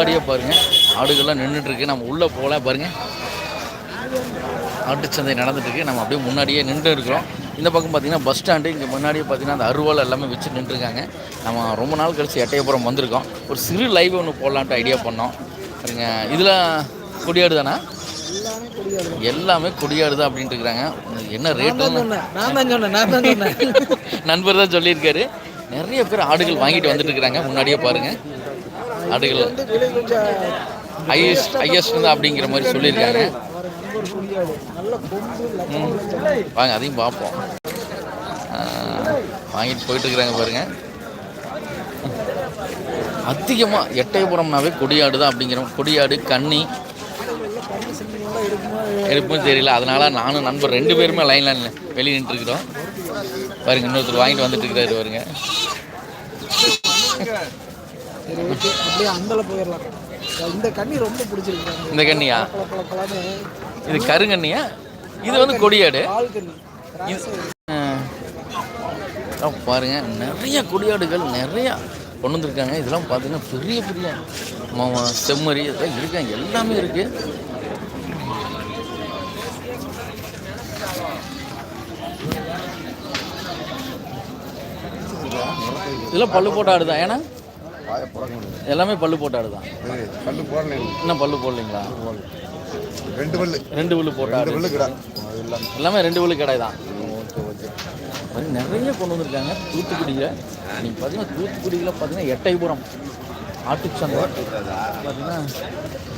முன்னாடியே பாருங்கள் ஆடுகள்லாம் நின்றுட்டு இருக்கு நம்ம உள்ளே போகல பாருங்கள் ஆட்டுச்சந்தை நடந்துட்டு இருக்கு நம்ம அப்படியே முன்னாடியே நின்று இருக்கிறோம். இந்த பக்கம் பார்த்தீங்கன்னா பஸ் ஸ்டாண்டு. இங்கே முன்னாடியே பார்த்தீங்கன்னா அந்த அருவாள் எல்லாமே வச்சு நின்றுருக்காங்க நம்ம ரொம்ப நாள் கழிச்சு எட்டயபுரம் வந்திருக்கோம். ஒரு சிறு லைவ் ஒன்று போடலான்ட்டு ஐடியா பண்ணோம். பாருங்க இதில் கொடியாடு தானே? எல்லாமே கொடியாடு தான் அப்படின்ட்டு இருக்கிறாங்க. என்ன ரேட்டு நண்பர் தான் சொல்லியிருக்காரு. நிறைய பேர் ஆடுகள் வாங்கிட்டு வந்துட்டு இருக்கிறாங்க. முன்னாடியே பாருங்க. அடுகள் ஹையஸ்ட் ஹையஸ்ட் தான் அப்படிங்கிற மாதிரி சொல்லியிருக்காங்க. வாங்க அதையும் பார்ப்போம். வாங்கிட்டு போயிட்டுருக்குறாங்க பாருங்கள் அதிகமாக எட்டயபுரம்னாவே கொடியாடு தான் அப்படிங்கிற கொடியாடு கன்னி எடுப்பும் தெரியல. அதனால நானும் நண்பர் ரெண்டு பேருமே லைனில் வெளியே நின்றுருக்கிறோம் பாருங்க இன்னொருத்தர் வாங்கிட்டு வந்துட்டு இருக்கிறாரு பாருங்க. சரி ஓகே. அப்படியே அந்தல போயிடலாம் இந்த கண்ணி ரொம்ப பிடிச்சிருக்கு. இந்த பழமே இது கருங்கண்ணியா? இது வந்து கொடியாடு? பாருங்க நிறைய கொடியாடுகள் நிறைய கொண்டு வந்திருக்காங்க. இதெல்லாம் பார்த்தீங்கன்னா பெரிய பெரிய செம்மறி இதெல்லாம் இருக்காங்க. எல்லாமே இருக்கு. இதெல்லாம் பல்லு போட்ட ஆடு தான் ஏன்னா எல்லாமே பல்லு போட்ட ஆடு தான் பல்லு போடல இன்னும் பல்லு போடலைங்களா? ரெண்டு பல்லு. ரெண்டு பல்லு போட்ட ஆடு பல்லு கிடா. எல்லாமே. ரெண்டு பல்லு கடை தான். Okay okay. நிறைய கொண்டு வந்திருக்காங்க. தூத்துக்குடியில் நீங்கள் பார்த்தீங்கன்னா தூத்துக்குடியில் பார்த்தீங்கன்னா எட்டயபுரம் ஆட்டுச்சந்தை. பார்த்தீங்கன்னா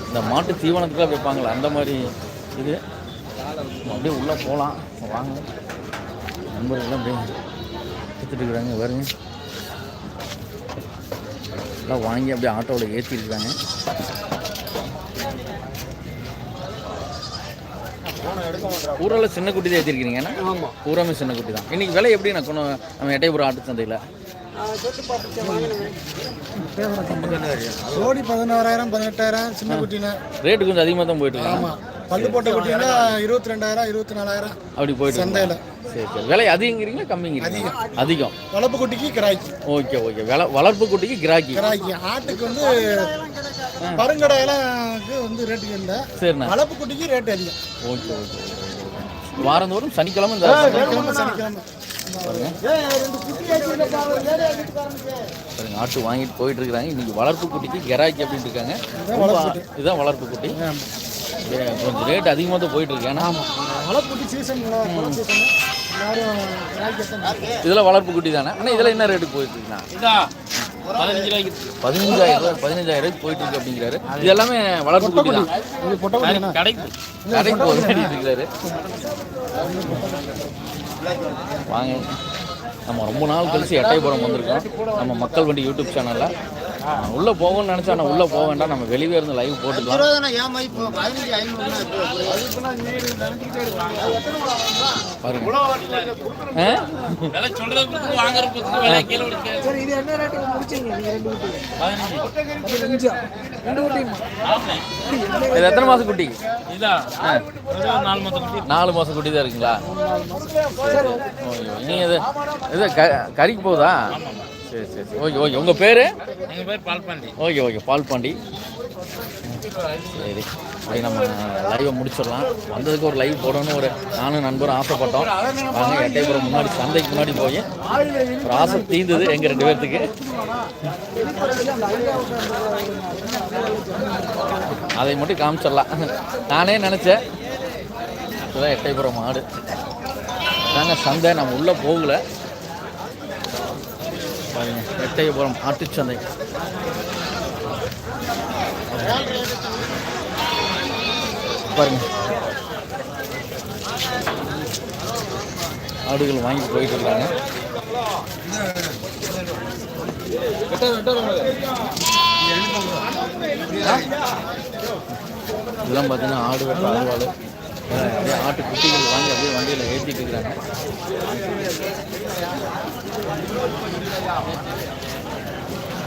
இந்த மாட்டு தீவனத்துக்காக வைப்பாங்களே அந்த மாதிரி இது. அப்படியே உள்ளே போகலாம். வாங்க. நண்பர்கள்லாம் அப்படியே எடுத்துட்டு இருக்கிறாங்க வருங்க எல்லாம் வாங்கி அப்படியே ஆட்டோவில் ஏற்றிருக்காங்க. பூரால சின்ன குட்டி தான் ஏற்றிருக்கிறீங்க ஏன்னா ஆமாம் பூராமே சின்ன குட்டி தான். இன்னைக்கு விலை எப்படி நான் கொண்டு நம்ம எட்டயபுரம் ஆட்டு சந்தையில்? ஜோடி பதினோராயிரம் பதினெட்டாயிரம் சின்ன குட்டினா. ரேட்டு கொஞ்சம் அதிகமாக தான் போயிட்டு இருக்கு. ஆமாம் பல்லு போட்ட குட்டினா இருபத்தி ரெண்டாயிரம் இருபத்தி நாலாயிரம் அப்படி போயிட்டு. சந்தையில். சரி சரி. விலை அதிகங்கிறீங்களா கம்மிங்கிறீங்க அதிகம். வளர்ப்பு குட்டிக்கு கிராய்க்கு ஓகே ஓகே. விலை வளர்ப்பு குட்டிக்கு கிராக்கி. கிராய்க்கு ஆட்டுக்கு வந்து பருங்கடையெல்லாம் வந்து ரேட்டுக்கு இல்லை சரிண்ணா. வளர்ப்பு குட்டிக்கு ரேட் அதிகம். ஓகே ஓகே வாரந்தோறும் சனிக்கிழமை இந்த சனிக்கிழமை பாருங்க. ஆட்டு வாங்கிட்டு போயிட்டு இருக்காங்க இன்னைக்கு வளர்ப்பு குட்டிக்கு கிராக்கி அப்படின்னு இருக்காங்க. இதுதான் வளர்ப்பு குட்டி. கொஞ்சம் ரேட் அதிகமாக தான் போயிட்டு இருக்கு. ஏன்னா இதெல்லாம் வளர்ப்பு குட்டி தானே? ஆனால் இதெல்லாம் என்ன ரேட்டுக்கு போயிட்டு இருக்குண்ணா? பதினஞ்சாயிரம் ரூபாய் பதினஞ்சாயிரம் ரூபாய்க்கு போயிட்டு இருக்கு அப்படிங்கிறாரு. இது எல்லாமே வளர்ப்பு குட்டி தான். இது பொட்டை குட்டி கடைக்கு கடைக்கு. இருக்கிறாரு வாங்க. நம்ம ரொம்ப நாள் கழிச்சு எட்டயபுரம் வந்திருக்கோம். நம்ம மக்கள் வண்டி யூடியூப் சேனலில் உள்ளே போகணும்னு நினச்சா நான் உள்ளே போக வேண்டாம். நம்ம வெளியே இருந்து லைவ் போட்டுக்கலாம். பாருங்க. ஆ? சரி இது என்ன ரேட்டுக்கு முடிச்சீங்க நீங்க ரெண்டு குட்டி? பதினஞ்சா. ரெண்டு குட்டியுமா இது எத்தனை மாதம் குட்டி? நாலு மாதம் குட்டி. தான் இருக்குங்களா? நீங்கள் இது கறிக்கு போகுதா? சரி சரி ஓகே ஓகே. உங்கள் பேர்? எங்கள் பேர் பால்பாண்டி. Okay okay. பால் பாண்டி சரி. அப்படி நம்ம லைவை முடிச்சிடலாம். வந்ததுக்கு ஒரு லைவ் போடணும்னு ஒரு நானும் நண்பரும் ஆசைப்பட்டோம். வாங்க எட்டயபுரம் முன்னாடி சந்தைக்கு முன்னாடி போய் ஒரு ஆசை தீர்ந்தது எங்கள் ரெண்டு பேர்த்துக்கு. அதை மட்டும் காமிச்சிடலாம். நானே நினச்சேன். இதுதான் எட்டயபுரம் மாடு. நாங்கள் சந்தை நம்ம உள்ளே போகல. பாருங்க. எட்டயபுரம் ஆட்டுச்சந்தை பாருங்க. ஆடுகள் வாங்கி போயிட்டு இருக்காங்க. இதெல்லாம் பார்த்தீங்கன்னா ஆடு வெட்ட அருவாள் அப்படியே ஆட்டு குட்டிகள் வாங்கி அப்படியே வண்டியில் ஏற்றிட்டு இருக்கிறாங்க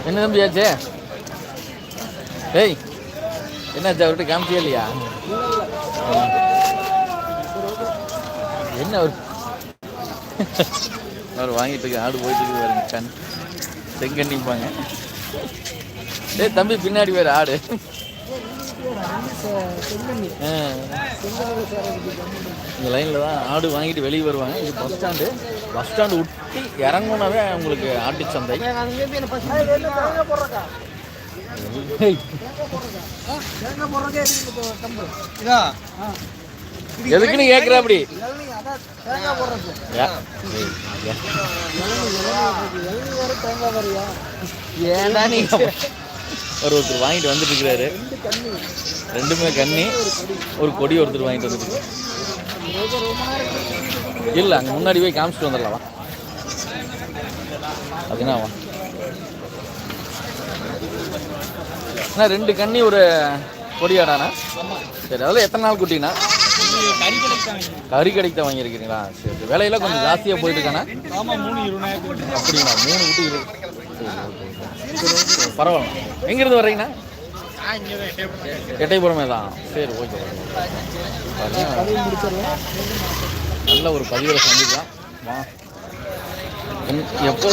என்ன தம்பியாச்சே டேய் என்னாச்சு அவர்கிட்ட காமிச்சியா இல்லையா? என்ன அவர் அவர் வாங்கிட்டு இருக்க ஆடு போயிட்டு இருக்கு பாருங்க கண். செங்கண்டிப்பாங்க டேய் தம்பி பின்னாடி வேறு ஆடு. இந்த லைனில் தான் ஆடு வாங்கிட்டு வெளியே வருவாங்க. இது பஸ் ஸ்டாண்டு பஸ் ஸ்டாண்டு விட்டு இறங்குனவே உங்களுக்கு ஆட்டு சந்தை. எதுக்குன்னு கேட்குற அப்படி இளநீ அதான் தேங்காய் போடுறக்கு ஏ, ஏய், ஏ. இளநீ இளநீ இளநீ வேறு தேங்காய் வரையா ஏன்டா நீங்க ஒரு ஒருத்தர் வாங்கிட்டு வந்துட்டு இருக்கிறாரு. ரெண்டுமே கண்ணி ஒரு கொடி ஒருத்தர் வாங்கிட்டு வந்துட்டு இல்லை அங்கே முன்னாடி போய் காமிச்சிட்டு வந்துடலாம் வா. அண்ணா ரெண்டு கண்ணி ஒரு கொடியாடாண்ணா? சரி அதில் எத்தனை நாள் குட்டிங்கண்ணா கறி கடைக்கு தான் வாங்கியிருக்கிறீங்களா? சரி சரி. விலையெல்லாம் கொஞ்சம் ஜாஸ்தியாக போயிட்டு இருக்காண்ணா மூணு அப்படிங்களா மூணு குட்டி இருக்கு பரவாயில்ல. எங்கேருந்து வர்றீங்கண்ணா? எட்டைப்புறமே தான் சரி ஓகே நல்ல ஒரு பதிவில் சந்திக்கலாம் வா. எப்போ